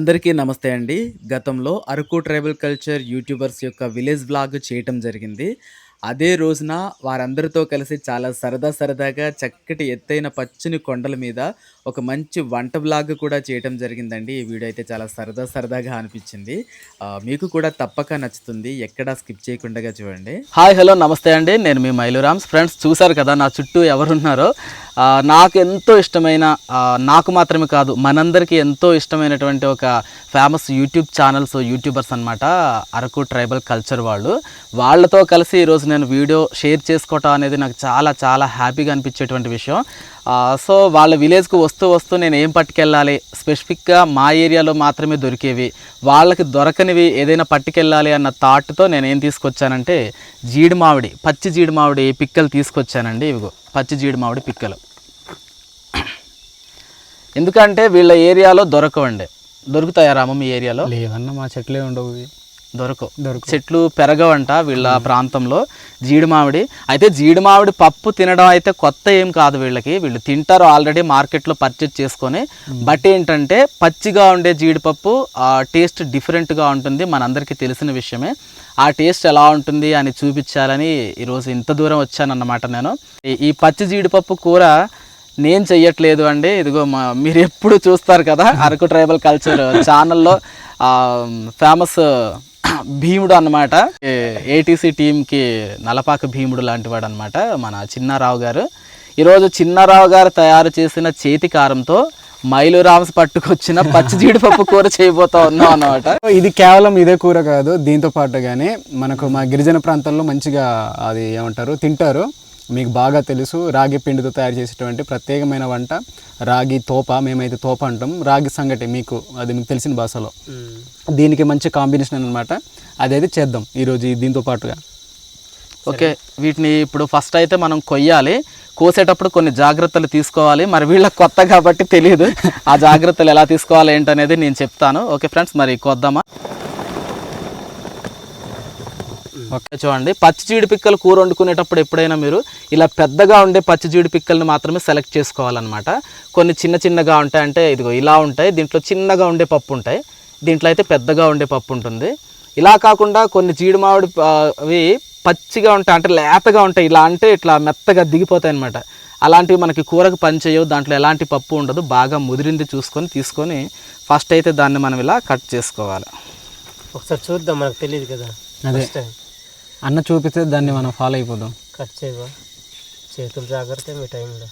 అందరికీ నమస్తే అండి. గతంలో అరకు ట్రైబల్ కల్చర్ యూట్యూబర్స్ యొక్క విలేజ్ బ్లాగ్ చేయటం జరిగింది. అదే రోజున వారందరితో కలిసి చాలా సరదా సరదాగా చక్కటి ఎత్తైన పచ్చని కొండల మీద ఒక మంచి వంట బ్లాగ్ కూడా చేయటం జరిగిందండి. ఈ వీడియో అయితే చాలా సరదా సరదాగా అనిపించింది. మీకు కూడా తప్పక నచ్చుతుంది. ఎక్కడా స్కిప్ చేయకుండా చూడండి. హాయ్ హలో నమస్తే అండి. నేను మీ మైలురామ్స్. ఫ్రెండ్స్ చూసారు కదా నా చుట్టూ ఎవరున్నారో. నాకు ఎంతో ఇష్టమైన నాకు మాత్రమే కాదు మనందరికీ ఎంతో ఇష్టమైనటువంటి ఒక ఫేమస్ యూట్యూబ్ ఛానల్స్ యూట్యూబర్స్ అన్నమాట. అరకు ట్రైబల్ కల్చర్ వాళ్ళు. వాళ్ళతో కలిసి ఈరోజు నేను వీడియో షేర్ చేసుకోవటం అనేది నాకు చాలా చాలా హ్యాపీగా అనిపించేటువంటి విషయం. సో వాళ్ళ విలేజ్‌కి వస్తూ వస్తూ నేను ఏం పట్టుకెళ్ళాలి స్పెసిఫిక్‌గా మా ఏరియాలో మాత్రమే దొరికేవి. వాళ్ళకి దొరకనివి ఏదైనా పట్టుకెళ్ళాలి అన్న థాట్‌తో నేను ఏం తీసుకొచ్చానంటే జీడి మామిడి, పచ్చి జీడి మామిడి పిక్కలు తీసుకొచ్చానండి. ఇవిగో పచ్చి జీడి మామిడి పిక్కలు. ఎందుకంటే వీళ్ళ ఏరియాలో దొరకవండి. దొరుకుతాయా రాము మీ ఏరియాలో? లేవన్న మా చెట్లే ఉండవు దొరకవు. చెట్లు పెరగవంట వీళ్ళ ప్రాంతంలో జీడి మామిడి. అయితే జీడి మామిడి పప్పు తినడం అయితే కొత్త ఏం కాదు వీళ్ళకి. వీళ్ళు తింటారు ఆల్రెడీ మార్కెట్లో పర్చేజ్ చేసుకొని. బట్ ఏంటంటే పచ్చిగా ఉండే జీడిపప్పు ఆ టేస్ట్ డిఫరెంట్‌గా ఉంటుంది. మనందరికీ తెలిసిన విషయమే. ఆ టేస్ట్ ఎలా ఉంటుంది అని చూపించాలని ఈరోజు ఇంత దూరం వచ్చానన్నమాట నేను. ఈ ఈ పచ్చి జీడిపప్పు కూర నేను చెయ్యట్లేదు అండి. ఇదిగో మా మీరు ఎప్పుడు చూస్తారు కదా అరకు ట్రైబల్ కల్చర్ ఛానల్‌లో ఫేమస్ భీముడు అన్నమాట. ఏటీసీ టీంకి నలపాక భీముడు లాంటివాడు అనమాట మన చిన్నారావు గారు. ఈరోజు చిన్నారావు గారు తయారు చేసిన చేతి కారంతో మైలురామ్స్ పట్టుకొచ్చిన పచ్చి జీడిపప్పు కూర చేయబోతా ఉన్నాం అన్నమాట. ఇది కేవలం ఇదే కూర కాదు దీంతో పాటుగానే మనకు మా గిరిజన ప్రాంతంలో మంచిగా అది ఏమంటారు తింటారు మీకు బాగా తెలుసు రాగి పిండితో తయారు చేసేటువంటి ప్రత్యేకమైన వంట రాగి తోప మేమైతే తోప అంటాం రాగి సంగటి మీకు అది మీకు తెలిసిన భాషలో దీనికి మంచి కాంబినేషన్ అన్నమాట అదైతే చేద్దాం ఈరోజు దీంతో పాటుగా ఓకే వీటిని ఇప్పుడు ఫస్ట్ అయితే మనం కొయ్యాలి. కోసేటప్పుడు కొన్ని జాగ్రత్తలు తీసుకోవాలి. మరి వీళ్ళకి కొత్త కాబట్టి తెలియదు. ఆ జాగ్రత్తలు ఎలా తీసుకోవాలి ఏంటనేది నేను చెప్తాను. ఓకే ఫ్రెండ్స్ మరి కొద్దామా? ఓకే చూడండి పచ్చి జీడి పిక్కలు కూర వండుకునేటప్పుడు ఎప్పుడైనా మీరు ఇలా పెద్దగా ఉండే పచ్చి జీడి పిక్కల్ని మాత్రమే సెలెక్ట్ చేసుకోవాలన్నమాట. కొన్ని చిన్న చిన్నగా ఉంటాయి అంటే ఇదిగో ఇలా ఉంటాయి. దీంట్లో చిన్నగా ఉండే పప్పు ఉంటాయి. దీంట్లో అయితే పెద్దగా ఉండే పప్పు ఉంటుంది. ఇలా కాకుండా కొన్ని జీడి మామిడి అవి పచ్చిగా ఉంటాయి అంటే లేతగా ఉంటాయి. ఇలా అంటే ఇట్లా మెత్తగా దిగిపోతాయి అన్నమాట. అలాంటివి మనకి కూరకు పనిచేయవు. దాంట్లో ఎలాంటి పప్పు ఉండదు. బాగా ముదిరింది చూసుకొని తీసుకొని ఫస్ట్ అయితే దాన్ని మనం ఇలా కట్ చేసుకోవాలి. ఒకసారి చూద్దాం మనకు తెలియదు కదా అదే అన్న చూపిస్తే దాన్ని మనం ఫాలో అయిపోదాం. కట్ చేయవా? చేతులు జాగ్రత్త మీ టైంలో.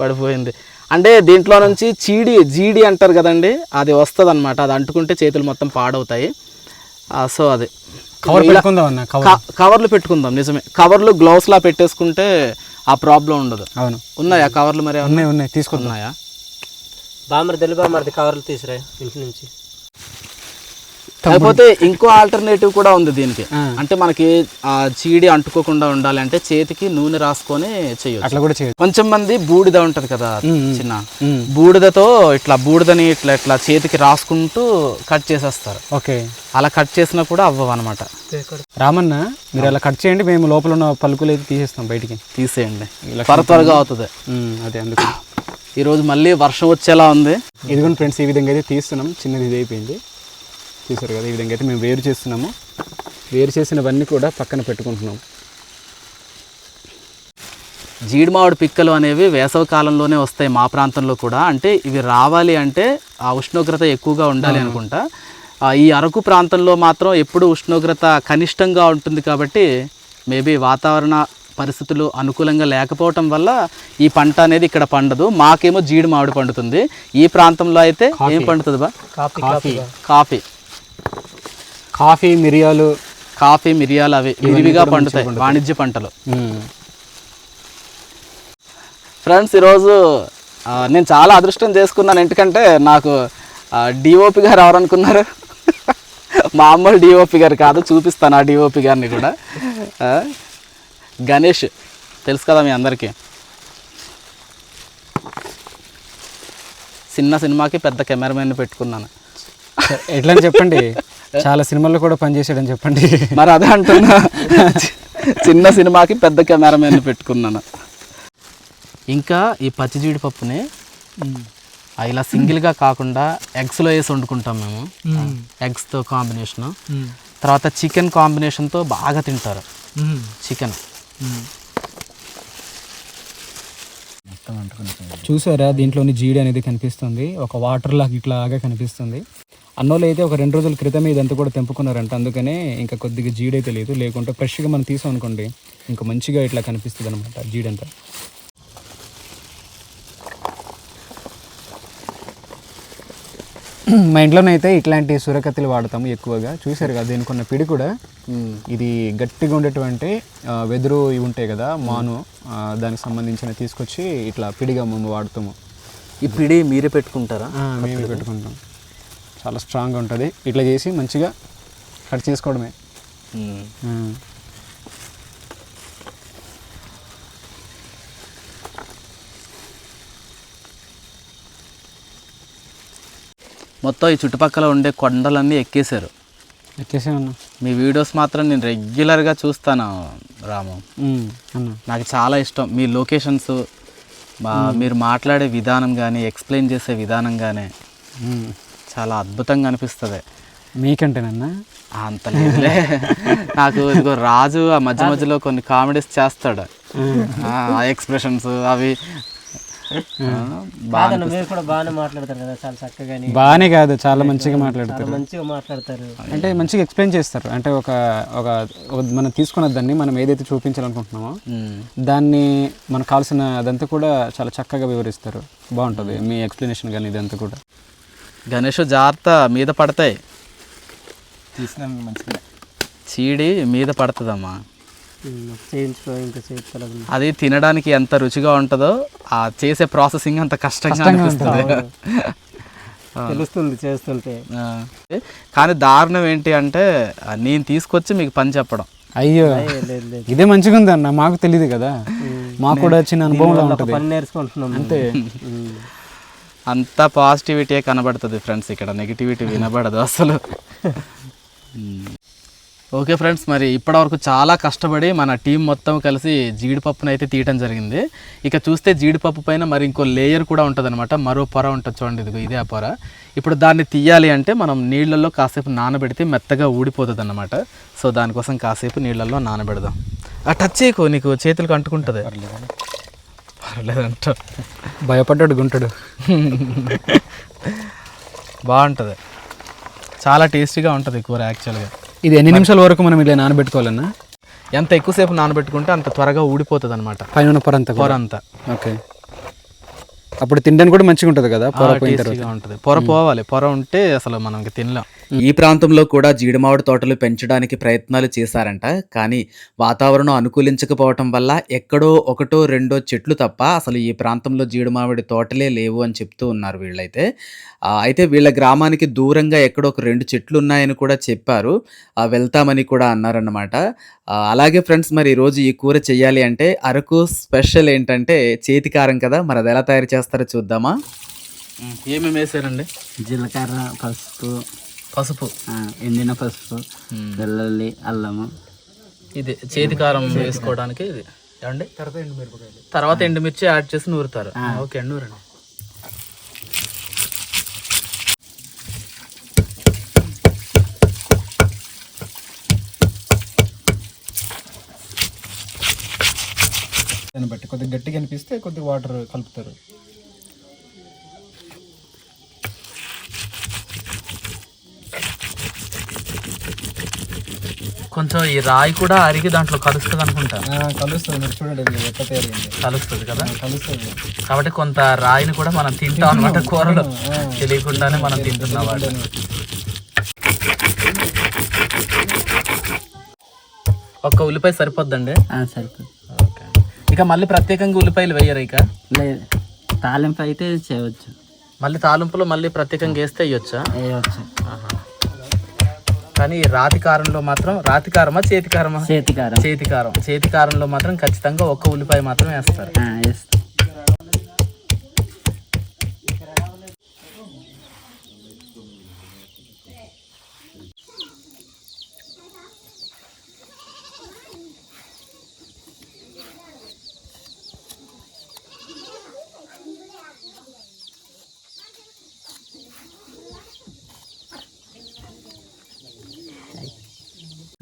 పడిపోయింది. అంటే దీంట్లో నుంచి చీడి జీడి అంటారు కదండి అది వస్తుంది అనమాట. అది అంటుకుంటే చేతులు మొత్తం పాడవుతాయి. సో అది. కవర్ పెట్టుకుందాం అన్న కవర్లు పెట్టుకుందాం నిజమే. కవర్లు గ్లౌస్ లా పెట్టేసుకుంటే ఆ ప్రాబ్లం ఉండదు. అవును. ఉన్నాయా కవర్లు మరి? ఉన్నాయి ఉన్నాయి. తీసుకుందాం ఉన్నాయా? బామర్ తెలుగు బామర్ది కవర్లు తీసిరా ఇంటి నుంచి. లేకపోతే ఇంకో ఆల్టర్నేటివ్ కూడా ఉంది దీనికి. అంటే మనకి ఆ చీడి అంటుకోకుండా ఉండాలి అంటే చేతికి నూనె రాసుకొని చేయొచ్చు. అట్లా కూడా చేయదు కొంచెం మంది బూడిద ఉంటది కదా చిన్న. బూడిదతో ఇట్లా బూడిదని ఇట్లా ఇట్లా చేతికి రాసుకుంటూ కట్ చేసేస్తారు. ఓకే. అలా కట్ చేసినా కూడా అవ్వవు అనమాట రామన్న మీరు అలా కట్ చేయండి మేము లోపల ఉన్న పలుకులు అయితే తీసేస్తాం బయటికి. తీసేయండి. త్వర త్వరగా అవుతుంది. అదే అందుకు. ఈరోజు మళ్ళీ వర్షం వచ్చేలా ఉంది. ఇదిగోండి ఫ్రెండ్స్ ఈ విధంగా అయితే తీస్తున్నాం. చిన్నది ఇది అయిపోయింది. చూసారు కదా ఈ విధంగా అయితే మేము వేరు చేస్తున్నాము. వేరు చేసినవన్నీ కూడా పక్కన పెట్టుకుంటున్నాం జీడి మామిడి పిక్కలు అనేవి వేసవి కాలంలోనే వస్తాయి మా ప్రాంతంలో కూడా. అంటే ఇవి రావాలి అంటే ఆ ఉష్ణోగ్రత ఎక్కువగా ఉండాలి అనుకుంటా. ఈ అరకు ప్రాంతంలో మాత్రం ఎప్పుడు ఉష్ణోగ్రత కనిష్టంగా ఉంటుంది కాబట్టి మేబీ వాతావరణ పరిస్థితులు అనుకూలంగా లేకపోవటం వల్ల ఈ పంట అనేది ఇక్కడ పండదు. మాకేమో జీడి మామిడి పండుతుంది. ఈ ప్రాంతంలో అయితే ఏం పండుతుంది బా కాఫీ. కాఫీ. కాఫీ మిరియాలు కాఫీ మిరియాలు అవి విరివిగా పండుతాయి వాణిజ్య పంటలు. ఫ్రెండ్స్ ఈరోజు నేను చాలా అదృష్టం చేసుకున్నాను. ఎందుకంటే నాకు డిఓపి గారు ఎవరనుకున్నారు? మామూలు డిఓపి గారు కాదు చూపిస్తాను ఆ డిఓపి గారిని కూడా. గణేష్ తెలుసు కదా మీ అందరికీ? చిన్న సినిమాకి పెద్ద కెమెరామెన్ పెట్టుకున్నాను. ఎట్లా అని చెప్పండి? చాలా సినిమాల్లో కూడా పనిచేసాడని చెప్పండి. మరి అదే అంటున్నా. చిన్న సినిమాకి పెద్ద కెమెరామెన్ పెట్టుకున్నాను. ఇంకా ఈ పచ్చి జీడిపప్పుని ఆ, ఇలా సింగిల్గా కాకుండా ఎగ్స్లో వేసి వండుకుంటాం మేము. ఎగ్స్తో కాంబినేషను. తర్వాత చికెన్ కాంబినేషన్తో బాగా తింటారు. చికెన్. చూసారా? దీంట్లోని జీడి అనేది కనిపిస్తుంది. ఒక వాటర్ లాగా ఇట్లాగా కనిపిస్తుంది. అన్నోళ్ళు అయితే ఒక రెండు రోజుల క్రితమే ఇదంతా కూడా తెంపుకున్నారంట. అందుకనే ఇంకా కొద్దిగా జీడే తెలియదు లేకుంటే ఫ్రెష్గా మనం తీసాం అనుకోండి ఇంకా మంచిగా ఇట్లా కనిపిస్తుంది అనమాట జీడంతా. మా ఇంట్లోనైతే ఇట్లాంటి సూరకత్తులు వాడతాము ఎక్కువగా. చూసారు కదా దీనికి ఉన్న పిడి కూడా. ఇది గట్టిగా ఉండేటువంటి వెదురు ఇవి ఉంటాయి కదా మాను దానికి సంబంధించిన తీసుకొచ్చి ఇట్లా పిడిగా మేము వాడుతాము. ఈ పిడి మీరే పెట్టుకుంటారా? మేము పెట్టుకుంటాం. చాలా స్ట్రాంగ్గా ఉంటుంది. ఇట్లా చేసి మంచిగా కట్ చేసుకోవడమే. మొత్తం ఈ చుట్టుపక్కల ఉండే కొండలన్నీ ఎక్కేశారు. ఎక్కేసామన్నా మీ వీడియోస్ మాత్రం నేను రెగ్యులర్గా చూస్తాను రాము. నాకు చాలా ఇష్టం. మీ లొకేషన్స్ మీరు మాట్లాడే విధానం కానీ ఎక్స్ప్లెయిన్ చేసే విధానం కానీ. చాలా అద్భుతంగా అనిపిస్తుంది. మీకంటేనన్నా అంత లేదులే. నాకు ఇదిగో రాజు ఆ మధ్య మధ్యలో కొన్ని కామెడీస్ చేస్తాడు. ఆ. ఎక్స్ప్రెషన్స్ అవి. బాగా కాదన్న మీరు కూడా బాగానే మాట్లాడతారు కదా చాలా చక్కగా బాగానే కాదు చాలా మంచిగా మాట్లాడతారు. మంచిగా మాట్లాడతారు. అంటే మంచిగా ఎక్స్ప్లెయిన్ చేస్తారు. అంటే ఒక ఒక మనం తీసుకున్న దాన్ని మనం ఏదైతే చూపించాలనుకుంటున్నామో. దాన్ని మనకు కావాల్సిన అదంతా కూడా చాలా చక్కగా వివరిస్తారు. బాగుంటుంది మీ ఎక్స్ప్లెనేషన్ కానీ ఇదంతా కూడా. గణేష్ జాగ్రత్త మీద పడతాయి. చీడి మీద పడుతుందమ్మా. చేయించుకో ఇంకా చేయించుకోలేదు అది తినడానికి ఎంత రుచిగా ఉంటుందో ఆ చేసే ప్రాసెసింగ్ అంత కష్టంగా అనిపిస్తుంది. తెలుస్తుంది చేస్తుంటే. కానీ దారుణం ఏంటి అంటే నేను తీసుకొచ్చి మీకు పని చెప్పడం. అయ్యో లేదు లేదు. ఇదే మంచిగా ఉంది అన్న మాకు తెలియదు కదా. మాకు కూడా అనుభవంలో ఒక ఉంటుంది. పని నేర్చుకుంటున్నాం అంతే. అంత పాజిటివిటీ కనబడుతుంది ఫ్రెండ్స్ ఇక్కడ. నెగిటివిటీ వినబడదు అసలు. ఓకే ఫ్రెండ్స్ మరి ఇప్పటివరకు చాలా కష్టపడి మన టీం మొత్తం కలిసి జీడిపప్పును అయితే తీయటం జరిగింది. ఇక చూస్తే జీడిపప్పు పైన మరి ఇంకో లేయర్ కూడా ఉంటుంది మరో పొర ఉంటుంది చూడండి ఇదిగో ఇదే ఆ పొర. ఇప్పుడు దాన్ని తీయాలి అంటే మనం నీళ్ళల్లో కాసేపు నానబెడితే మెత్తగా ఊడిపోతుంది అనమాట సో దానికోసం కాసేపు నీళ్ళల్లో నానబెడదాం. ఆ టచ్ చేయకు నీకు చేతులకు అంటుకుంటుంది. పర్లేదంట భయపడ్డాడు గుంటాడు. బాగుంటుంది. చాలా టేస్టీగా ఉంటుంది కూర యాక్చువల్గా. ఇది ఎన్ని నిమిషాల వరకు మనం ఇలా నానబెట్టుకోవాలన్నా? ఎంత ఎక్కువసేపు నానబెట్టుకుంటే అంత త్వరగా ఊడిపోతుంది అనమాట పైన పొర అంతా ఓకే. అప్పుడు తినడానికి కూడా మంచిగా ఉంటుంది కదా? పొర పోయిన తర్వాత. టేస్టీగా ఉంటుంది. పొర పోవాలి. పొర ఉంటే అసలు మనం తినలేం. ఈ ప్రాంతంలో కూడా జీడిమామిడి తోటలు పెంచడానికి ప్రయత్నాలు చేశారంట. కానీ వాతావరణం అనుకూలించకపోవటం వల్ల ఎక్కడో ఒకటో రెండో చెట్లు తప్ప అసలు ఈ ప్రాంతంలో జీడిమామిడి తోటలే లేవు అని చెప్తూ ఉన్నారు వీళ్ళైతే. అయితే వీళ్ళ గ్రామానికి దూరంగా ఎక్కడో ఒక రెండు చెట్లు ఉన్నాయని కూడా చెప్పారు. ఆ, వెళ్తామని కూడా అన్నారన్నమాట. అలాగే ఫ్రెండ్స్ మరి ఈరోజు ఈ కూర చెయ్యాలి అంటే అరకు స్పెషల్ ఏంటంటే చేతికారం కదా మరి అది ఎలా తయారు చేస్తారో చూద్దామా? ఏమేమి వేసారండి? జీలకర్ర పసుపు పసుపు. ఆ, ఎండిన పసుపు వెల్లుల్లి అల్లము. ఇది చేతి కారం వేసుకోవడానికి ఇది. ఏమండి? తర్వాత ఎండుమిర్చి యాడ్ చేసి నూరుతారు. ఓకే అండి నూరండి. దాన్ని బట్టి కొద్దిగా గట్టిగా అనిపిస్తే కొద్దిగా వాటర్ కలుపుతారు. కొంచెం ఈ రాయి కూడా అరిగి దాంట్లో కలుస్తుంది అనుకుంటా. కలుస్తుంది. మీరు చూడండి కలుస్తుంది కదా? కలుస్తుంది. కాబట్టి కొంత రాయిని కూడా మనం తింటాం అనమాట కూరలో. తెలియకుండానే మనం తింటున్నాం. ఒక్క ఉల్లిపాయ సరిపోద్దండి? సరిపోతుంది ఓకే. ఇక మళ్ళీ ప్రత్యేకంగా ఉల్లిపాయలు వేయరు ఇక? లేదు తాలింపు అయితే చేయవచ్చు. మళ్ళీ తాలింపులో మళ్ళీ ప్రత్యేకంగా వేస్తే వేయొచ్చా? వేయవచ్చు. కానీ ఈ రాతి కారంలో మాత్రం రాతి కారమా చేతి కారమా చేతికారం. చేతి కారం చేతి కారంలో మాత్రం ఖచ్చితంగా ఒక్క ఉల్లిపాయ మాత్రం వేస్తారు. వేస్తాం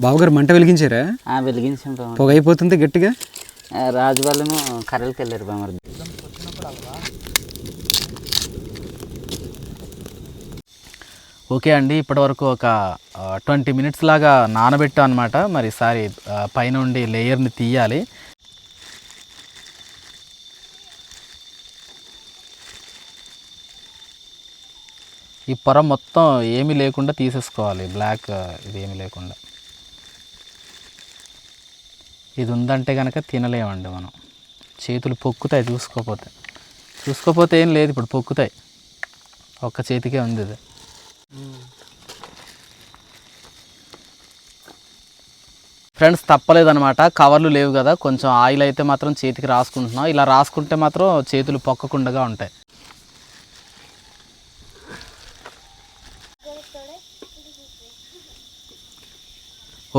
బావగారు మంట వెలిగించారా? ఆ, వెలిగించాం పొగ అయిపోతుంది గట్టిగా? రాజు కర్రలకి వెళ్ళారు బామర్ది ఓకే అండి ఇప్పటివరకు ఒక ట్వంటీ మినిట్స్ లాగా నానబెట్టాం అనమాట మరి ఈసారి ఆ, పైనుండి లేయర్ని తీయాలి. ఈ పొర మొత్తం ఏమీ లేకుండా తీసేసుకోవాలి. బ్లాక్ ఇది ఏమీ లేకుండా. ఇది ఉందంటే కనుక తినలేమండి మనం. చేతులు పొక్కుతాయి చూసుకోపోతే. చూసుకోపోతే ఏం లేదు ఇప్పుడు పొక్కుతాయి. ఒక్క చేతికే ఉంది ఇది. ఫ్రెండ్స్ తప్పలేదనమాట కవర్లు లేవు కదా. కొంచెం ఆయిల్ అయితే మాత్రం చేతికి రాసుకుంటున్నాం. ఇలా రాసుకుంటే మాత్రం చేతులు పొక్కకుండా ఉంటాయి.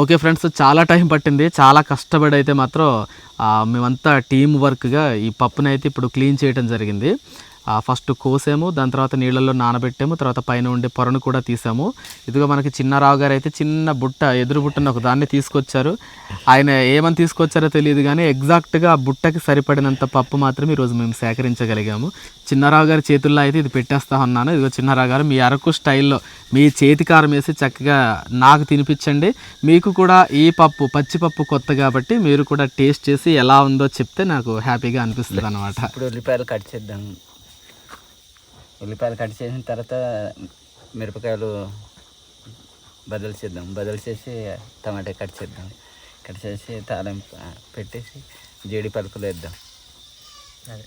ఓకే ఫ్రెండ్స్ చాలా టైం పట్టింది. చాలా కష్టపడి అయితే మాత్రం మేమంతా టీం వర్క్గా ఈ పప్పునైతే ఇప్పుడు క్లీన్ చేయడం జరిగింది. ఫస్ట్ కోసాము దాని తర్వాత నీళ్ళల్లో నానబెట్టాము తర్వాత పైన ఉండే పొరను కూడా తీసాము. ఇదిగో మనకి చిన్నారావు గారు అయితే చిన్న బుట్ట ఎదురు బుట్టను ఒక దాన్ని తీసుకొచ్చారు. ఆయన ఏమని తీసుకొచ్చారో తెలియదు కానీ ఎగ్జాక్ట్గా ఆ బుట్టకి సరిపడినంత పప్పు మాత్రం ఈరోజు మేము సేకరించగలిగాము. చిన్నారావు గారి చేతుల్లో అయితే ఇది పెట్టేస్తా ఉన్నాను. ఇదిగో చిన్నారావు గారు మీ అరకు స్టైల్లో మీ చేతి కారం వేసి చక్కగా నాకు తినిపించండి. మీకు కూడా ఈ పప్పు పచ్చిపప్పు కొత్త కాబట్టి మీరు కూడా టేస్ట్ చేసి ఎలా ఉందో చెప్తే నాకు హ్యాపీగా అనిపిస్తుంది అనమాట ఇప్పుడు ఉల్లిపాయలు కట్ చేద్దాం. ఉల్లిపాయలు కట్ చేసిన తర్వాత మిరపకాయలు బదులు చేద్దాం. బదులు చేసి టమాటా కట్ చేద్దాం. కట్ చేసి తాళం పెట్టేసి జీడి పలుకులు వేద్దాం. అదే.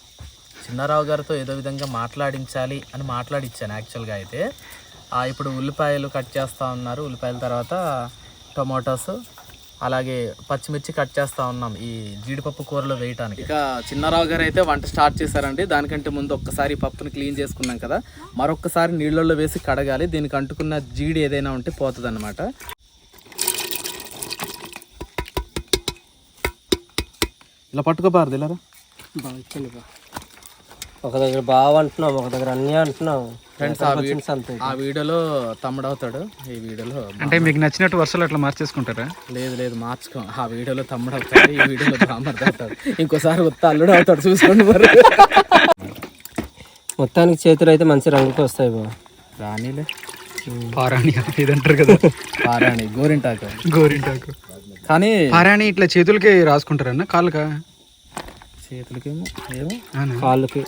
చిన్నారావు గారితో ఏదో విధంగా మాట్లాడించాలి అని మాట్లాడిచ్చాను యాక్చువల్గా అయితే. ఇప్పుడు ఉల్లిపాయలు కట్ చేస్తూ ఉన్నారు. ఉల్లిపాయల తర్వాత టొమాటోస్ అలాగే పచ్చిమిర్చి కట్ చేస్తూ ఉన్నాం ఈ జీడిపప్పు కూరలో వేయటానికి. ఇక చిన్నారావు గారు అయితే వంట స్టార్ట్ చేశారండి. దానికంటే ముందు ఒక్కసారి పప్పుని క్లీన్ చేసుకున్నాం కదా. మరొక్కసారి నీళ్ళల్లో వేసి కడగాలి. దీనికి అంటుకున్న జీడి ఏదైనా ఉంటే పోతుంది అనమాట ఇలా పట్టుకోబారదు ఇలా ఒక దగ్గర బాగా అంటున్నాం ఒక దగ్గర అన్నీ అంటున్నాం ఫ్రెండ్స్ ఆ వీ- ఆ వీడియోలో తమ్ముడవుతాడు. ఈ వీడియోలో అంటే మీకు నచ్చినట్టు వరుసలు అట్లా మార్చేసుకుంటారా? లేదు లేదు మార్చుకో. ఆ వీడియోలో తమ్ముడు అవుతాడు ఈ వీడియోలో బామ్మర్ది అవుతాడు. ఇంకోసారి ఉత్త అల్లుడు అవుతాడు చూసుకోండి మరి. మొత్తానికి చేతులు అయితే మంచి రంగుకి వస్తాయి బా రాణిలే. పారాణి ఇదంటారు కదా? పారాణి గోరింటాకు. గోరింటాకు. కానీ పారాణి ఇట్లా చేతులకి రాసుకుంటారన్న కాళ్ళకా? చేతులకేమో ఏమో? కాళ్ళకి.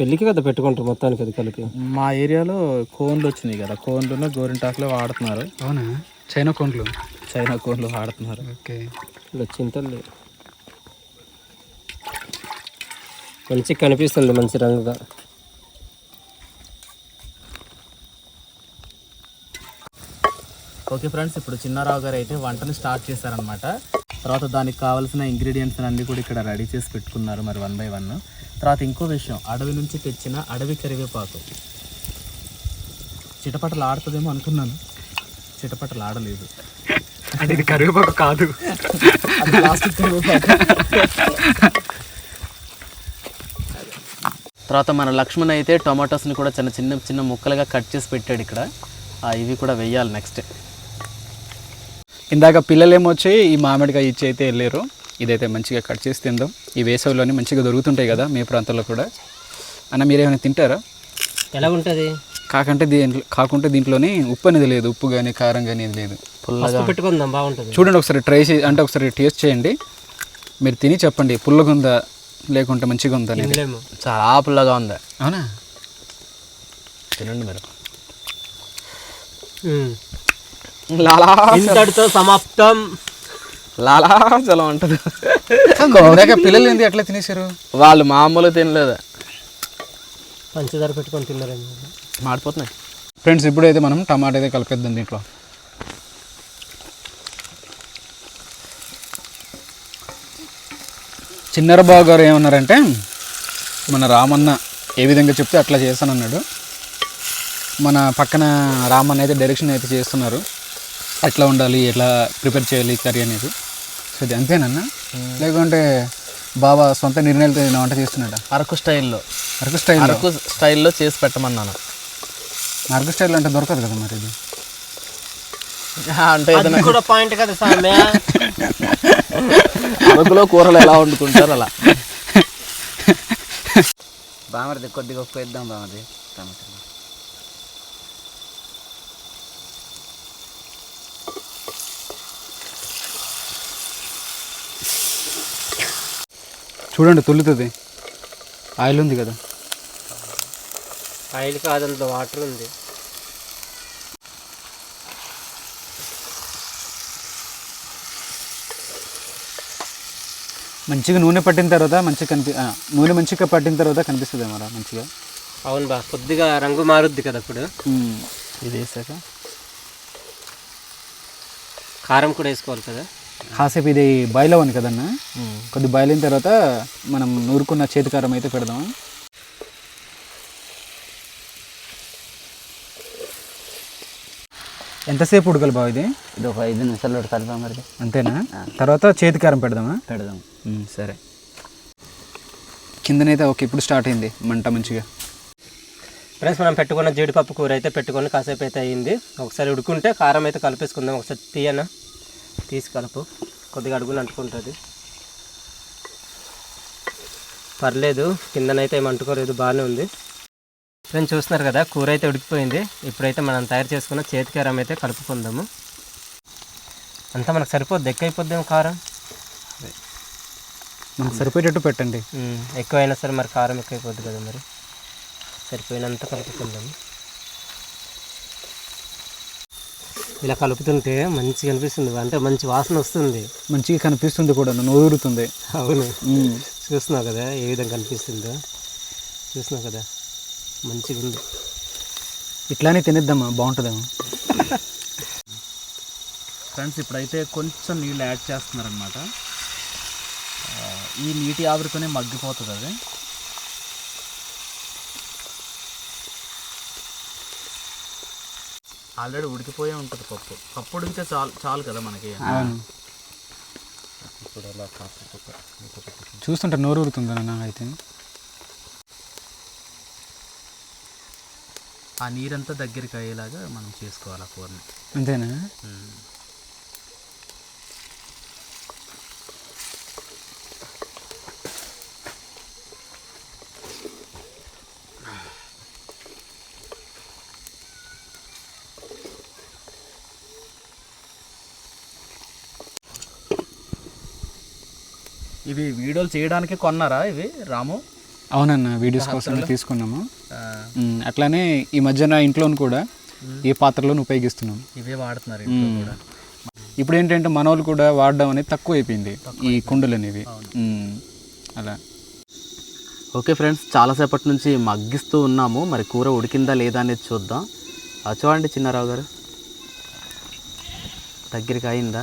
పెళ్ళికి కదా పెట్టుకుంటారు మొత్తానికి అది కలిపి మా ఏరియాలో కోన్లు వచ్చినాయి కదా కోన్లు గోరింటాకులో వాడుతున్నారు. అవునా? చైనా కొంట్లు చైనా కోన్లు వాడుతున్నారు. ఓకే. ఇలా చింతలు మంచి కనిపిస్తుంది మంచి రంగుగా. ఓకే ఫ్రెండ్స్ ఇప్పుడు చిన్నారావు గారు అయితే వంటని స్టార్ట్ చేశారనమాట తర్వాత దానికి కావాల్సిన ఇంగ్రీడియంట్స్ అన్ని కూడా ఇక్కడ రెడీ చేసి పెట్టుకున్నారు మరి వన్ బై వన్ తర్వాత ఇంకో విషయం అడవి నుంచి తెచ్చిన అడవి కరివేపాకు. చిటపటలు ఆడుతుందేమో అనుకున్నాను. చిటపటలు ఆడలేదు. అంటే ఇది కరివేపాకు కాదు. అది ప్లాస్టిక్ కరివేపాకు. తర్వాత మన లక్ష్మణ్ అయితే టొమాటోస్ని కూడా చిన్న చిన్న చిన్న ముక్కలుగా కట్ చేసి పెట్టాడు ఇక్కడ. ఆ, ఇవి కూడా వెయ్యాలి నెక్స్ట్ ఇందాక పిల్లలు ఏమొచ్చి ఈ మామిడికాయ ఇచ్చి అయితే వెళ్ళారు. ఇదైతే మంచిగా కట్ చేసి తిందాం. ఈ వేసవిలోనే మంచిగా దొరుకుతుంటాయి కదా మీ ప్రాంతంలో కూడా. అన్న మీరేమైనా తింటారా? ఎలా ఉంటుంది? కాకంటే దీంట్లో కాకుంటే దీంట్లోనే ఉప్పు అనేది లేదు. ఉప్పు కానీ కారం కానీ ఇది లేదు. పెట్టుకుందాం బాగుంటుంది. చూడండి ఒకసారి ట్రై చేసి అంటే ఒకసారి టేస్ట్ చేయండి. మీరు తిని చెప్పండి పుల్లగా ఉందా లేకుంటే మంచిగా ఉందా చాలా పుల్లగా ఉంది. అవునా? తినండి మీరు. ఇంతటితో సమాప్తం. లాలా చలం అంటది. ఇందాక పిల్లలు ఏంది అట్లా తినేశారు? వాళ్ళు మామూలు తినలేదు. పంచదార పెట్టుకొని తిన్నారేమో. మాడిపోతున్నాయి. ఫ్రెండ్స్ ఇప్పుడైతే మనం టమాటా అయితే కలిపేద్దాం దీంట్లో. చిన్నరబాబు గారు ఏమన్నారంటే మన రామన్న ఏ విధంగా చెప్తే అట్లా చేస్తానన్నాడు. మన పక్కన రామన్న అయితే డైరెక్షన్ అయితే చేస్తున్నారు. ఎట్లా ఉండాలి ఎట్లా ప్రిపేర్ చేయాలి కర్రీ అనేది. సో ఇది అంతేనన్నా లేకుంటే బాబా సొంత నిర్ణయాలతో ఏదైనా వంట చేస్తున్నాడా? అరకు స్టైల్లో. అరకు స్టైల్ అరకు స్టైల్లో చేసి పెట్టమన్నాను. అరకు స్టైల్ అంటే దొరకదు కదా మరి ఇది? అంటే అది కూడా పాయింట్ కదా సామె అరకులో కూరలు ఎలా వండుకుంటారు అలా. బామర్ది కొద్దిగా ఉప్పు వేద్దాం బామర్ది. టమాటాలు చూడండి తుల్లుతుంది. ఆయిల్ ఉంది కదా. ఆయిల్ కాదు అందులో వాటర్ ఉంది. మంచిగా నూనె పట్టిన తర్వాత మంచిగా కనిపి నూనె మంచిగా పట్టిన తర్వాత కనిపిస్తుంది మరా మంచిగా. అవును బా కొద్దిగా రంగు మారుద్ది కదా ఇప్పుడు. ఇది వేసాక. కారం కూడా వేసుకోవాలి కదా. కాసేపు ఇది బాయిల్ అవ్వను కదన్నా? కొద్ది బాయిల్ అయిన తర్వాత మనం నూరుకున్న చేతికారం అయితే పెడదాం ఎంతసేపు ఉడకలు బావ ఇది? ఇది ఒక ఐదు నిమిషాలు ఉడకాలి బామర్ది అంతేనా? తర్వాత చేతికారం పెడదామా? పెడదాం. సరే. కిందనైతే ఓకే ఇప్పుడు స్టార్ట్ అయింది మంట మంచిగా. ఫ్రెండ్స్ మనం పెట్టుకున్న జీడిపప్పు కూర అయితే పెట్టుకొని కాసేపు అయితే అయ్యింది ఒకసారి ఉడుకుంటే కారం అయితే కలిపేసుకుందాం. ఒకసారి తీయనా? తీసి కలుపు కొద్దిగా అడుగులు అంటుకుంటుంది. పర్లేదు కిందనైతే ఏం అంటుకోలేదు బాగానే ఉంది. ఫ్రెండ్స్ చూస్తున్నారు కదా కూర అయితే ఉడికిపోయింది. ఇప్పుడైతే మనం తయారు చేసుకున్న చేతి కారం అయితే కలుపుకుందాము. అంతా మనకు సరిపోద్ది ఎక్కువైపోద్దేమో కారం? మనకు సరిపోయేటట్టు పెట్టండి. ఎక్కువైనా సరే మరి కారం ఎక్కువైపోద్ది కదా మరి. సరిపోయినంత కలుపుకుందాము. ఇలా కలుపుతుంటే మంచిగా అనిపిస్తుంది. అంటే మంచి వాసన వస్తుంది. మంచిగా కనిపిస్తుంది కూడా నూరుతుంది అవును. ఉమ్. చూస్తున్నావు కదా ఏ విధంగా కనిపిస్తుందో. చూస్తున్నావు కదా. మంచిగా ఉంది. ఇట్లానే తినేద్దామా? బాగుంటుందేమో. ఫ్రెండ్స్ ఇప్పుడైతే కొంచెం నీళ్ళు యాడ్ చేస్తున్నారనమాట ఈ నీటి ఆవిరితోనే మగ్గిపోతుంది అది ఆల్రెడీ ఉడికిపోయే ఉంటుంది పప్పు. పప్పు ఉడికితే చాలు చాలు కదా మనకి. చూస్తుంటే నోరు ఊరుతుంది అన్న అయితే? ఆ నీరంతా దగ్గరికి అయ్యేలాగా మనం చేసుకోవాలి ఆ కూరని. అంతేనా? ఇవి వీడియోలు చేయడానికి కొన్నారా ఇవి రాము? అవునన్న వీడియోస్ కోసం తీసుకున్నాము. అట్లానే ఈ మధ్యన ఇంట్లోను కూడా ఈ పాత్రలను ఉపయోగిస్తున్నాం. ఇవే వాడుతున్నారు ఇంట్లో కూడా. ఇప్పుడు ఏంటంటే మనోళ్ళు కూడా వాడడం అనేది తక్కువ అయిపోయింది ఈ కుండలు అనేవి అలా. ఓకే ఫ్రెండ్స్ చాలాసేపటి నుంచి మగ్గిస్తూ ఉన్నాము. మరి కూర ఉడికిందా లేదా అనేది చూద్దాం. చూడండి చిన్నారావు గారు. దగ్గరికి అయిందా?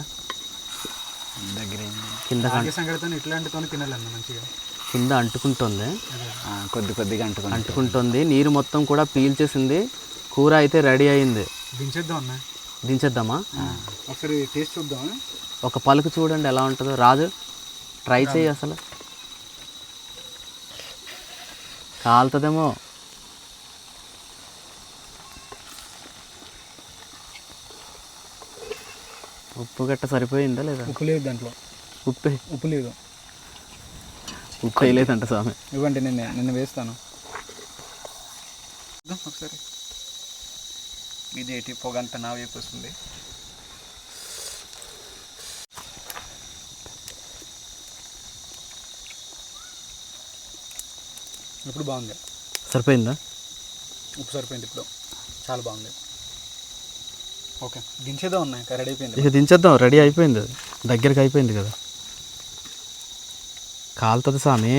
కింద సంగతితో ఇట్లాంటితో తినాలన్న మంచిగా. కింద అంటుకుంటుంది. కొద్ది కొద్దిగా అంటుకోండి అంటుకుంటుంది. నీరు మొత్తం కూడా పీల్చేసింది. కూర అయితే రెడీ అయింది. దించేద్దాం అన్న. దించేద్దామా? ఒకసారి టేస్ట్ చూద్దాం ఒక పలుకు చూడండి ఎలా ఉంటుందో. రాజు ట్రై చేయి అసలు. కాలుతుందేమో. ఉప్పు గట్ట సరిపోయిందా లేదా? ఉప్పు లేదు దాంట్లో. ఉప్పే. ఉప్పు లేదు. ఉప్పు వేయలేదంట స్వామి. ఇవ్వండి నిన్న నిన్న వేస్తాను. ఒకసారి. ఇదేంటి పొగ అంతా నా వైపు వస్తుంది. ఇప్పుడు బాగుంది. సరిపోయిందా? ఉప్పు సరిపోయింది ఇప్పుడు. చాలా బాగుంది. ఓకే దించేదా ఉన్నాయి రెడీ అయిపోయింది. ఇక దించేద్దాం రెడీ అయిపోయింది అది. దగ్గరికి అయిపోయింది కదా. కాలుతుంది స్వామి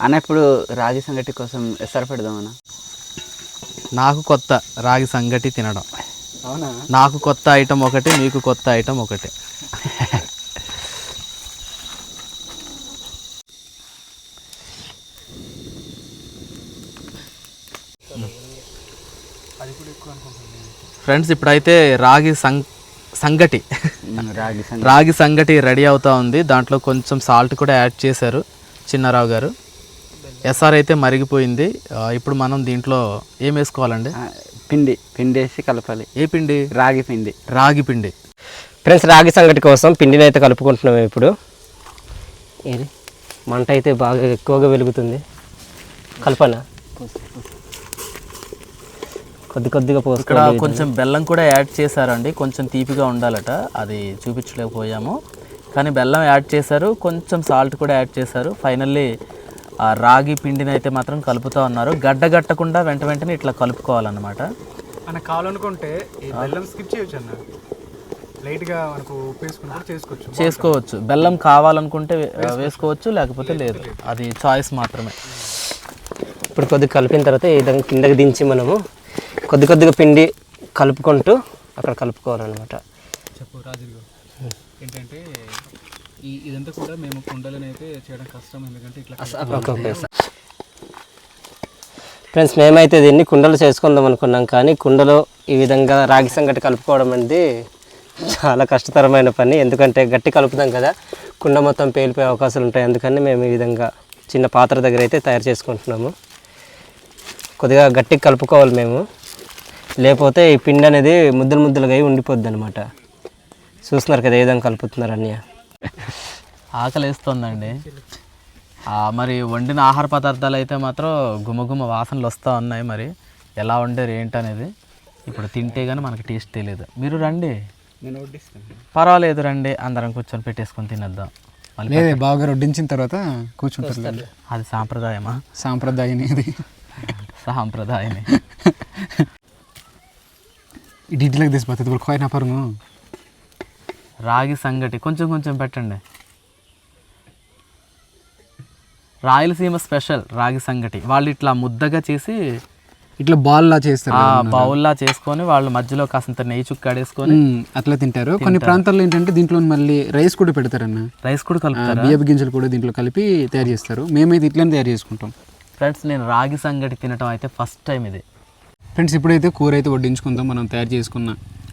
అన్న ఇప్పుడు రాగి సంగటి కోసం ఎసరు పెడదాం అన్న నాకు కొత్త రాగి సంగటి తినడం. అవునా? నాకు కొత్త ఐటమ్ ఒకటి మీకు కొత్త ఐటమ్ ఒకటి. ఫ్రెండ్స్ ఇప్పుడైతే రాగి సం సంగటి. రాగి సంగటి. రాగి సంగటి రెడీ అవుతా ఉంది. దాంట్లో కొంచెం సాల్ట్ కూడా యాడ్ చేశారు చిన్నారావు గారు. ఎస్ఆర్ అయితే మరిగిపోయింది. ఇప్పుడు మనం దీంట్లో ఏం వేసుకోవాలండి? పిండి పిండి వేసి కలపాలి. ఏ పిండి? రాగి పిండి. రాగి పిండి. ఫ్రెండ్స్ రాగి సంగటి కోసం పిండిని అయితే కలుపుకుంటున్నాం ఇప్పుడు. ఏది? మంట అయితే బాగా ఎక్కువగా వెలుగుతుంది. కలపనా? కొద్ది కొద్దిగా ఇక్కడ కొంచెం బెల్లం కూడా యాడ్ చేశారండి. కొంచెం తీపిగా ఉండాలట. అది చూపించలేకపోయాము. కానీ బెల్లం యాడ్ చేశారు. కొంచెం సాల్ట్ కూడా యాడ్ చేశారు. ఫైనల్లీ ఆ రాగి పిండిని అయితే మాత్రం కలుపుతూ ఉన్నారు. గడ్డ గట్టకుండా వెంట వెంటనే ఇట్లా కలుపుకోవాలన్నమాట. మన కావాలనుకుంటే ఈ బెల్లం స్కిప్ చేయొచ్చు అన్న. లైట్గా మనకు చేసుకోవచ్చు. చేసుకోవచ్చు. బెల్లం కావాలనుకుంటే వేసుకోవచ్చు. లేకపోతే లేదు అది చాయిస్ మాత్రమే. ఇప్పుడు కొద్దిగా కలిపిన తర్వాత ఈ విధంగా కిందకి దించి మనము కొద్ది కొద్దిగా పిండి కలుపుకుంటూ అక్కడ కలుపుకోవాలన్నమాట. చెప్పు రాజులు ఏంటంటే ఈ ఇదంతా కూడా మేము కుండలను అయితే చేయడం కష్టం ఎందుకంటే ఇట్లా ఫ్రెండ్స్ మేమైతే దీన్ని కుండలో చేసుకుందాం అనుకున్నాం కానీ కుండలో ఈ విధంగా రాగి సంగటి కలుపుకోవడం అనేది చాలా కష్టతరమైన పని. ఎందుకంటే గట్టి కలుపుతాం కదా కుండ మొత్తం పేలిపోయే అవకాశాలు ఉంటాయి. అందుకని మేము ఈ విధంగా చిన్న పాత్ర దగ్గర అయితే తయారు చేసుకుంటున్నాము. కొద్దిగా గట్టిగా కలుపుకోవాలి మేము. లేకపోతే ఈ పిండి అనేది ముద్దలు ముద్దలుగా అయి ఉండిపోద్ది అనమాట చూస్తున్నారు కదా ఏ విధంగా కలుపుతున్నారు అన్నయ్య. ఆకలేస్తోందండి. ఆ, మరి వండిన ఆహార పదార్థాలు అయితే మాత్రం గుమగుమ వాసనలు వస్తూ ఉన్నాయి మరి. ఎలా వండారు ఏంటనేది ఇప్పుడు తింటే కానీ మనకి టేస్ట్ తెలియదు. మీరు రండి. నేను వడ్డిస్తాను. పర్వాలేదు రండి. అందరం కూర్చొని పెట్టేసుకొని తినేద్దాం. మళ్ళీ లేదే బాగా వడ్డించిన తర్వాత కూర్చుంటారు అది సాంప్రదాయమా? సాంప్రదాయం ఇది సాంప్రదాయమే. డీటెయిల్గా తీసిపోతుంది ఇప్పుడు కోయిన రాగి సంగటి కొంచెం కొంచెం పెట్టండి. రాయలసీమ స్పెషల్ రాగి సంగటి. వాళ్ళు ఇట్లా ముద్దగా చేసి ఇట్లా బాల్ లా చేస్తారు ఆ బౌల్లా చేసుకొని వాళ్ళు మధ్యలో కాసింత నెయ్యి చుక్కాడేసుకొని అట్లా తింటారు. కొన్ని ప్రాంతాల్లో ఏంటంటే దీంట్లో మళ్ళీ రైస్ కూడా పెడతారన్న. రైస్ కూడా కలుపుతారా? బియ్యపు గింజలు కూడా దీంట్లో కలిపి తయారు చేస్తారు. మేమైతే ఇట్లనే తయారు చేసుకుంటాం. ఫ్రెండ్స్ నేను రాగి సంగటి తినటం అయితే ఫస్ట్ టైం ఇది. ఫ్రెండ్స్ ఇప్పుడైతే కూర అయితే వడ్డించుకుందాం. మనం తయారు చేసుకున్న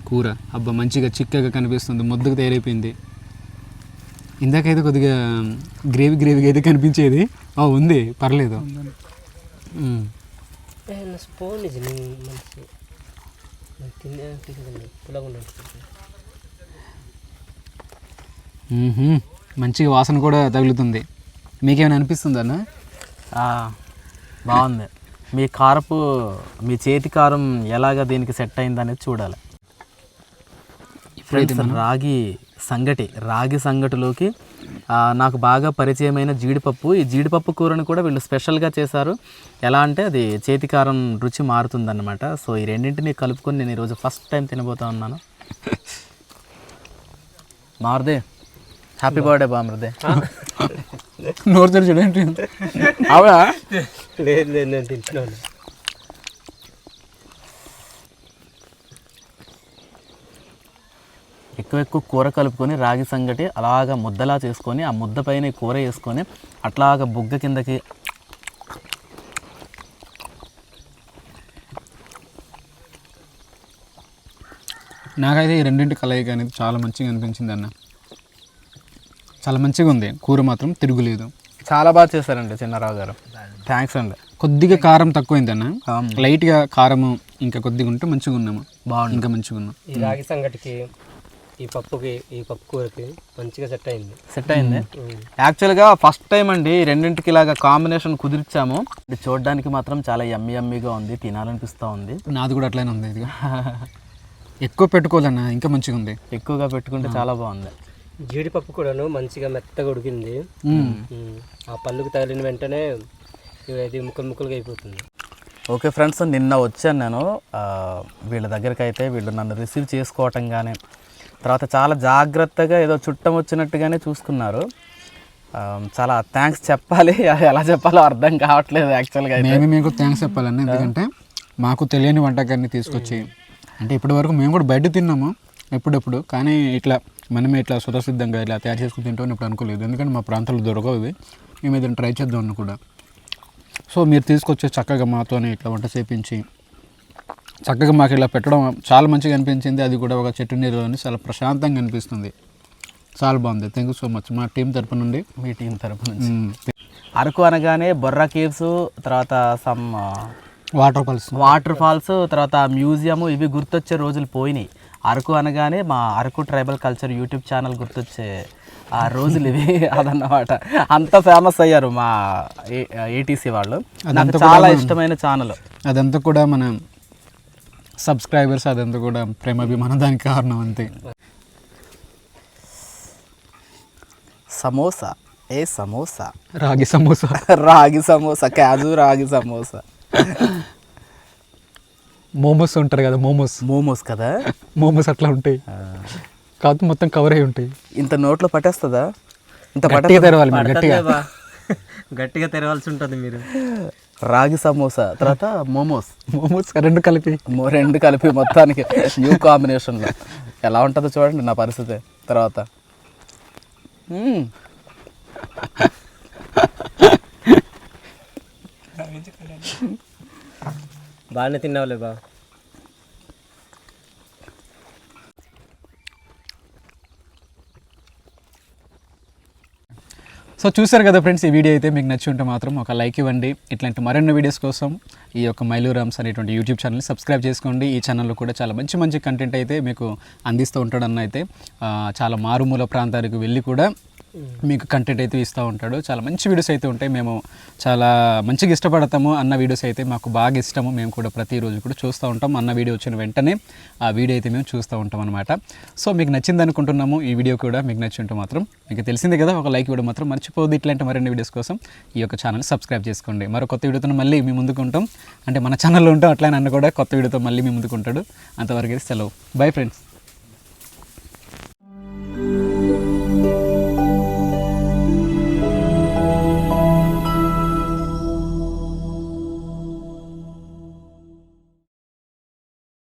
కూర. అబ్బా మంచిగా చిక్కగా కనిపిస్తుంది. ముద్దగా తయారైపోయింది. ఇందాకైతే కొద్దిగా గ్రేవీ గ్రేవీగా అయితే కనిపించేది. ఆ ఉంది. పర్లేదు. ఉమ్. స్పూన్ ఇది మంచి మ్మ్హ్మ్. మంచిగా వాసన కూడా తగులుతుంది. మీకేమైనా అనిపిస్తుంది అన్న? ఆ, బాగుంది. మీ కారపు మీ చేతి కారం ఎలాగ దీనికి సెట్ అయింది అనేది చూడాలి ఫ్రెండ్స్ రాగి సంగటి రాగి సంగటిలోకి నాకు బాగా పరిచయమైన జీడిపప్పు. ఈ జీడిపప్పు కూరను కూడా వీళ్ళు స్పెషల్గా చేశారు. ఎలా అంటే అది చేతి కారం రుచి మారుతుందన్నమాట. సో ఈ రెండింటిని కలుపుకొని నేను ఈరోజు ఫస్ట్ టైం తినబోతా ఉన్నాను. మారుదే. హ్యాపీ బర్త్డే బామృదే నోరు తెరిచి చూడండి అవునా? లేదు లేదు నేను తింటున్నాను. ఎక్కువ ఎక్కువ కూర కలుపుకొని రాగి సంగటి అలాగా ముద్దలా చేసుకొని ఆ ముద్ద పైన కూర వేసుకొని అట్లాగా బుగ్గ కిందకి నాకైతే ఈ రెండింటి కలయిక అనేది చాలా మంచిగా అనిపించింది అన్న. చాలా మంచిగా ఉంది. కూర మాత్రం తిరుగులేదు. చాలా బాగా చేశారండి చిన్నారావు గారు. థ్యాంక్స్ అండి. కొద్దిగా కారం తక్కువైంది అన్న ఆమ్. లైట్గా కారము ఇంకా కొద్దిగా ఉంటే మంచిగా ఉన్నాము. బాగుంది. ఇంకా మంచిగా ఉన్నాం. ఈ రాగి సంగటికి ఈ పప్పుకి ఈ పప్పు కూరకి మంచిగా సెట్ అయింది. సెట్ అయింది. యాక్చువల్గా ఫస్ట్ టైం అండి రెండింటికి ఇలాగా కాంబినేషన్ కుదిర్చాము. ఇది చూడడానికి మాత్రం చాలా యమ్మీ యమ్మీగా ఉంది తినాలనిపిస్తూ ఉంది. నాది కూడా అట్లనే ఉంది ఇది ఎక్కువ పెట్టుకోవాలన్న ఇంకా మంచిగా ఉంది. ఎక్కువగా పెట్టుకుంటే చాలా బాగుంది. జీడిపప్పు కూడాను మంచిగా మెత్తగా ఉడికింది. ఆ పళ్ళుకు తగిలిన వెంటనే ఇది ముక్కలు ముక్కలుగా అయిపోతుంది. ఓకే ఫ్రెండ్స్ నిన్న వచ్చాను నేను. వీళ్ళ దగ్గరికి అయితే వీళ్ళు నన్ను రిసీవ్ చేసుకోవటం కానీ తర్వాత చాలా జాగ్రత్తగా ఏదో చుట్టం వచ్చినట్టుగానే చూసుకున్నారు చాలా థ్యాంక్స్ చెప్పాలి. ఎలా చెప్పాలో అర్థం కావట్లేదు యాక్చువల్గా అయితే. మేమే మీకు థ్యాంక్స్ చెప్పాలన్న ఎందుకంటే మాకు తెలియని వంటకాన్ని తీసుకొచ్చి అంటే ఇప్పటి వరకు మేము కూడా బయట తిన్నాము ఎప్పుడెప్పుడు కానీ ఇట్లా మనమే ఇట్లా స్వతసిద్ధంగా ఇలా తయారు చేసుకుని తింటామని ఇప్పుడు అనుకోలేదు. ఎందుకంటే మా ప్రాంతాల్లో దొరకవు ఇవి. మేము ఏదైనా ట్రై చేద్దాం కూడా సో మీరు తీసుకొచ్చే చక్కగా మాతోనే ఇట్లా వంట చేపించి చక్కగా మాకు ఇలా పెట్టడం చాలా మంచిగా అనిపించింది. అది కూడా ఒక చెట్టు నీరులోని చాలా ప్రశాంతంగా అనిపిస్తుంది. చాలా బాగుంది. థ్యాంక్ యూ సో మచ్ మా టీం తరపు నుండి. మీ టీం తరపు నుంచి. అరకు అనగానే బొర్రా కేవ్స్ తర్వాత some water falls water falls తర్వాత మ్యూజియం ఇవి గుర్తొచ్చే రోజులు పోయినాయి. అరకు అనగానే మా Araku tribal culture YouTube channel గుర్తొచ్చే ఆ రోజులు ఇవి అదన్నమాట. అంత ఫేమస్ అయ్యారు మా ఏటీసీ వాళ్ళు. నాకు చాలా ఇష్టమైన ఛానల్. అదంతా కూడా మన సబ్స్క్రైబర్స్ అదంతా కూడా ప్రేమాభిమానం దానికి కారణం అంతే. సమోసా. ఏ సమోసా? రాగి సమోసా. రాగి సమోసా. క్యాజు రాగి సమోసా. మోమోస్ ఉంటారు కదా మోమోస్. మోమోస్ కదా? మోమోస్ అట్లా ఉంటాయి. కాదు మొత్తం కవర్ అయి ఉంటాయి. ఇంత నోట్లో పట్టేస్తుందా? ఇంత గట్టిగా తెరవాలి మీరు గట్టిగా. గట్టిగా తెరవాల్సి ఉంటుంది మీరు. రాగి సమోసా తర్వాత మోమోస్. మోమోస్ రెండు కలిపి. మో రెండు కలిపి మొత్తానికి న్యూ కాంబినేషన్లో ఎలా ఉంటుందో చూడండి నా పరిస్థితి. తర్వాత. బాగానే తిన్నావులే బా. సో చూసారు కదా ఫ్రెండ్స్ ఈ వీడియో అయితే మీకు నచ్చి ఉంటే మాత్రం ఒక లైక్ ఇవ్వండి. ఇట్లాంటి మరెన్నో వీడియోస్ కోసం ఈ యొక్క మైలూరామ్స్ అనేటువంటి యూట్యూబ్ ఛానల్ని సబ్స్క్రైబ్ చేసుకోండి. ఈ ఛానల్లో కూడా చాలా మంచి మంచి కంటెంట్ అయితే మీకు అందిస్తూ ఉంటాడన్న అయితే చాలా మారుమూల ప్రాంతాలకు వెళ్ళి కూడా మీకు కంటెంట్ అయితే ఇస్తూ ఉంటాడు. చాలా మంచి వీడియోస్ అయితే ఉంటాయి. మేము చాలా మంచిగా ఇష్టపడతాము. అన్న వీడియోస్ అయితే మాకు బాగా ఇష్టము. మేము కూడా ప్రతిరోజు కూడా చూస్తూ ఉంటాం. అన్న వీడియో వచ్చిన వెంటనే ఆ వీడియో అయితే మేము చూస్తూ ఉంటాం అనమాట సో మీకు నచ్చింది అనుకుంటున్నాము. ఈ వీడియో కూడా మీకు నచ్చి ఉంటే మాత్రం మీకు తెలిసిందే కదా ఒక లైక్ ఇవ్వడం మాత్రం మర్చిపోదు ఇట్లాంటి మరిన్ని వీడియోస్ కోసం ఈ యొక్క ఛానల్ సబ్స్క్రైబ్ చేసుకోండి. మరో కొత్త వీడియోతో మళ్ళీ మీ ముందుకు ఉంటాం. అంటే మన ఛానల్లో ఉంటాం. అట్లా అన్న కూడా కొత్త వీడియోతో మళ్ళీ మీ ముందుకు ఉంటాడు. అంతవరకు సెలవు. Bye friends